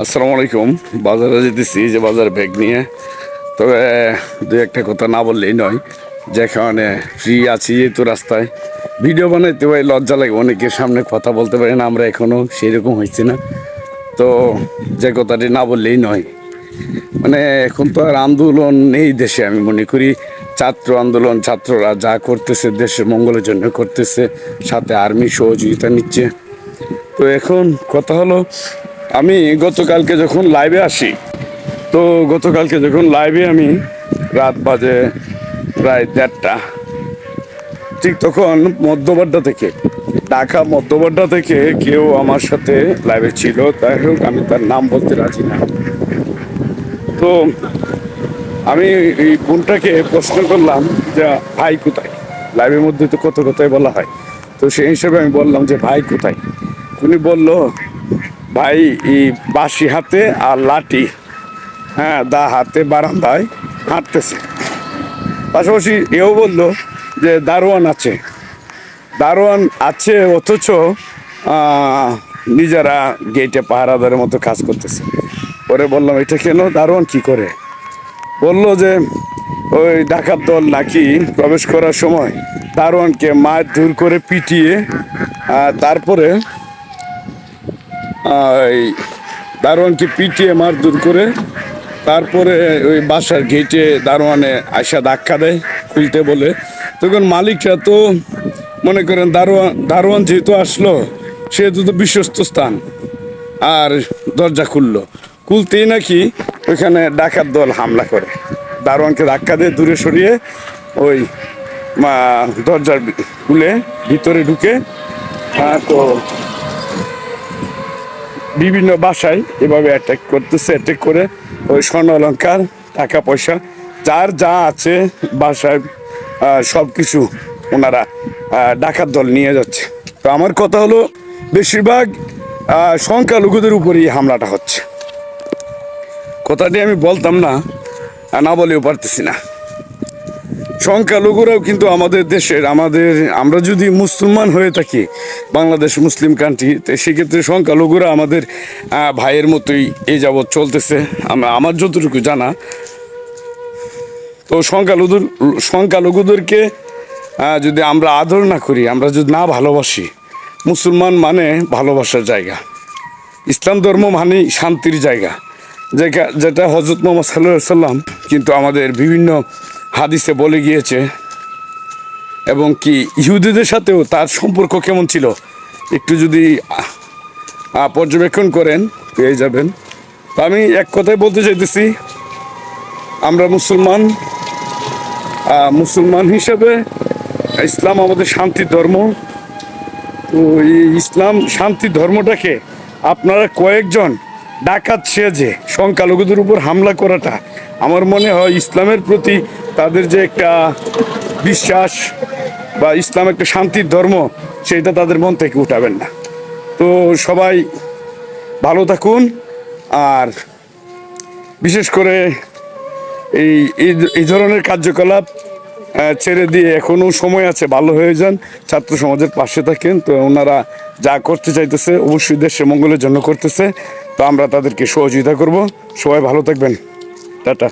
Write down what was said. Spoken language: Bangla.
আসসালামু আলাইকুম। বাজারে যেতেছি যে বাজার ব্যাগ নিয়ে। তবে দু একটা কথা না বললেই নয় যেখানে ফ্রি আছি যেহেতু রাস্তায়। ভিডিও বানাইতে ভাই লজ্জা লাগে অনেকের সামনে কথা বলতে পারি না, আমরা এখনও সেই রকম হয়েছি না। তো যে কথাটি না বললেই নয়। মানে এখন তো আর আন্দোলন নেই দেশে, আমি মনে করি। ছাত্র আন্দোলন, ছাত্ররা যা করতেছে দেশের মঙ্গলের জন্য করতেছে, সাথে আর্মি সহযোগিতা নিচ্ছে। তো এখন কথা হলো আমি গতকালকে যখন লাইভে আসি, তো গতকালকে যখন লাইভে আমি রাত বাজে প্রায় দেড়টা, ঠিক তখন মধ্যবাড্ডা থেকে, ঢাকা মধ্যবাড্ডা থেকে কেউ আমার সাথে লাইভে ছিল তাই হোক, আমি তার নাম বলতে রাজি না। তো আমি এই বোনটাকে প্রশ্ন করলাম যে, ভাই কোথায়? লাইভের মধ্যে তো কত কথাই বলা হয়। তো সেই হিসেবে আমি বললাম যে, ভাই কোথায়? উনি বলল ভাই বাঁশি হাতে আর লাঠি। হ্যাঁ দা হাতে বারান্দায় হাঁটতেছে। পাশাপাশি এও বলল যে দারোয়ান আছে। দারোয়ান আছে অথচ নিজেরা গেটে পাহারাদারের মতো কাজ করতেছে। পরে বললাম, এটা কেন? দারোয়ান কি করে? বলল যে, ওই ডাকাত দল নাকি প্রবেশ করার সময় দারোয়ানকে মার দূর করে পিটিয়ে তারপরে দারোয়ানকে পিটিয়ে মার দূর করে তারপরে ওই বাসার গেটে দারোয়ানে আয়সা ধাক্কা দেয় খুলতে বলে। তখন মালিকরা তো মনে করেন দারোয়ান দারোয়ান যেহেতু আসলো, সেহেতু তো বিশ্বস্ত স্থান। আর দরজা খুললো। খুলতেই নাকি ওইখানে ডাকাত দল হামলা করে। দারোয়ানকে ধাক্কা দিয়ে দূরে সরিয়ে ওই দরজার খুলে ভিতরে ঢুকে তো বিভিন্ন বাসায় এভাবে অ্যাটাক করতেছে অ্যাটাক করে ওই স্বর্ণ অলঙ্কার টাকা পয়সা, যার যা আছে বাসায় সব কিছু ওনারা ডাকাত দল নিয়ে যাচ্ছে। তো আমার কথা হলো, বেশিরভাগ সংখ্যালঘুদের উপরেই হামলাটা হচ্ছে। কথাটি আমি বলতাম না না বলেও পারতেছি না। সংখ্যালঘুরাও কিন্তু আমাদের দেশের, আমাদের, আমরা যদি মুসলমান হয়ে থাকি বাংলাদেশ মুসলিম কান্ট্রি তো সেক্ষেত্রে সংখ্যালঘুরা আমাদের ভাইয়ের মতোই এই যাবৎ চলতেছে। আমার যতটুকু জানা। তো সংখ্যালঘুদের সংখ্যালঘুদেরকে যদি আমরা আদর না করি, আমরা যদি না ভালোবাসি, মুসলমান মানে ভালোবাসার জায়গা। ইসলাম ধর্ম মানেই শান্তির জায়গা। যেটা যেটা হজরত মোহাম্মদ সাল্লাহ সাল্লাম কিন্তু আমাদের বিভিন্ন হাদিসে বলে গিয়েছে, এবং কি ইহুদিদের সাথেও তার সম্পর্ক কেমন ছিল? একটু যদি পর্যবেক্ষণ করেন, পেয়ে যাবেন। তো আমি এক কথায় বলতে চাইতেছি, আমরা মুসলমান মুসলমান হিসেবে ইসলাম আমাদের শান্তি ধর্ম। তো এই ইসলাম শান্তি ধর্মটাকে আপনারা কয়েকজন ডাকাত সেজে সংখ্যালঘুদের উপর হামলা করাটা আমার মনে হয় ইসলামের প্রতি তাদের যে একটা বিশ্বাস বা ইসলাম একটা শান্তির ধর্ম, সেটা তাদের মন থেকে উঠাবেন না। তো সবাই ভালো থাকুন, আর বিশেষ করে এই এই- ধরনের কার্যকলাপ ছেড়ে দিয়ে এখনও সময় আছে, ভালো হয়ে যান, ছাত্র সমাজের পাশে থাকেন। তো ওনারা যা করতে চাইতেছে, অবশ্যই দেশের মঙ্গলের জন্য করতেছে। তো আমরা তাদেরকে সহযোগিতা করব। সবাই ভালো থাকবেন। টাটা।